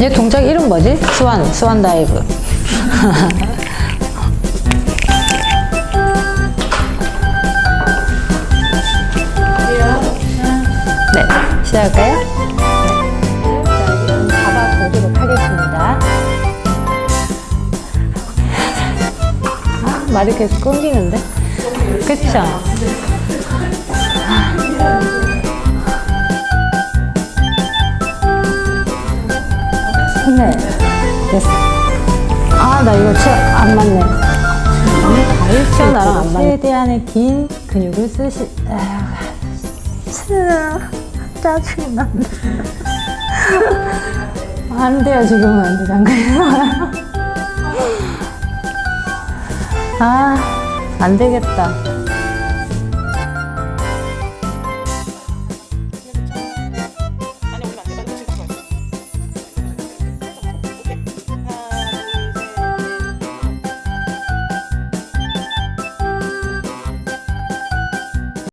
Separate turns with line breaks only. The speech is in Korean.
얘 동작 이름 뭐지? 스완, 스완 다이브. 네, 시작할까요? 자, 이런 잡아보도록 하겠습니다. 아, 말이 계속 끊기는데? 그쵸? 네, 됐어. 아, 나 이거 진짜 안 맞네. 시아 나랑 안 맞네. 최대한의 긴 근육을 쓰시, 에휴, 짜증난다. 안 돼요, 지금은 안 돼, 잠깐만. 아, 안 되겠다.